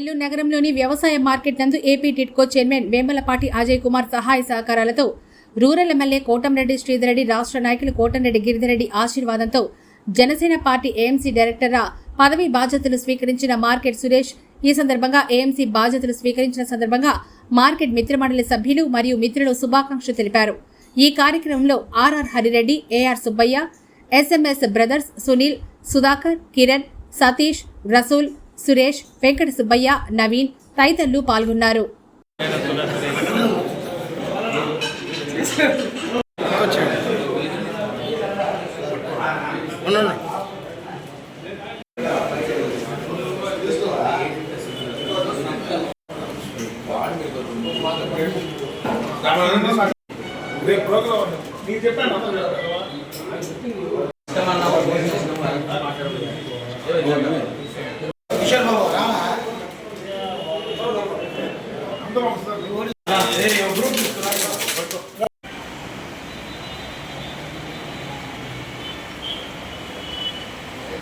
నెల్లూరు నగరంలోని వ్యవసాయ మార్కెట్ నందు AP TIDCO chairman Vemalapati Ajay Kumar సహాయ సహకారాలతో రూరల్ ఎమ్మెల్యే కోటంరెడ్డి శ్రీధర్రెడ్డి రాష్ట్ర నాయకులు కోటంరెడ్డి గిరిధరెడ్డి ఆశీర్వాదంతో జనసేన పార్టీ ఏఎంసీ డైరెక్టర్గా పదవి బాధ్యతలు స్వీకరించిన మార్కెట్ సురేష్ ఈ సందర్భంగా ఏఎంసీ బాధ్యతలు స్వీకరించిన సందర్భంగా మార్కెట్ మిత్రమండలి సభ్యులు మరియు మిత్రులు శుభాకాంక్షలు తెలిపారు. ఈ కార్యక్రమంలో R R Hari Reddy A R Subbaiah S M S brothers Sunil Sudhakar Kiran Satish Rasool Suresh Venkata Subbaiah Naveen తదితరులు పాల్గొన్నారు. చెప్పాను అందరూ ఒకసారి